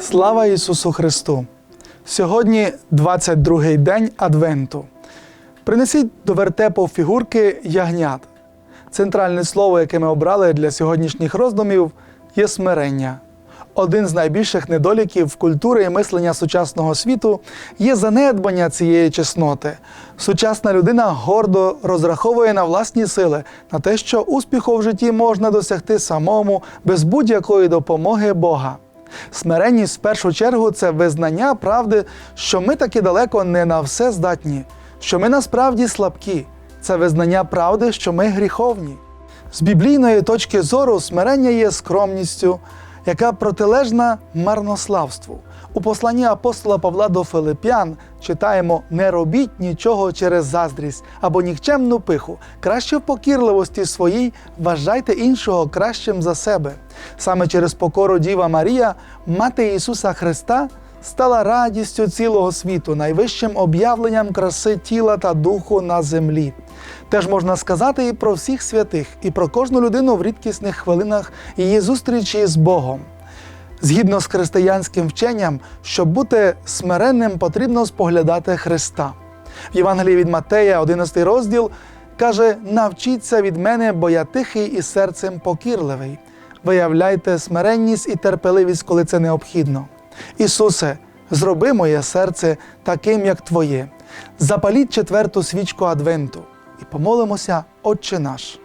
Слава Ісусу Христу! Сьогодні 22-й день Адвенту. Принесіть до вертепу фігурки ягнят. Центральне слово, яке ми обрали для сьогоднішніх роздумів, є смирення. Один з найбільших недоліків культури і мислення сучасного світу є занедбання цієї чесноти. Сучасна людина гордо розраховує на власні сили, на те, що успіху в житті можна досягти самому без будь-якої допомоги Бога. Смиренність в першу чергу це визнання правди, що ми таки далеко не на все здатні, що ми насправді слабкі. Це визнання правди, що ми гріховні. З біблійної точки зору смирення є скромністю, яка протилежна марнославству. У посланні апостола Павла до Филип'ян читаємо: не робіть нічого через заздрість або нікчемну пиху. Краще в покірливості своїй вважайте іншого кращим за себе. Саме через покору Діва Марія, мати Ісуса Христа, стала радістю цілого світу, найвищим об'явленням краси тіла та духу на землі. Теж можна сказати і про всіх святих, і про кожну людину в рідкісних хвилинах її зустрічі з Богом. Згідно з християнським вченням, щоб бути смиренним, потрібно споглядати Христа. В Євангелії від Матея, 11 розділ, каже: навчіться від мене, бо я тихий і серцем покірливий. Виявляйте смиренність і терпеливість, коли це необхідно. Ісусе, зроби моє серце таким, як Твоє. Запаліть четверту свічку Адвенту і помолимося, Отче наш.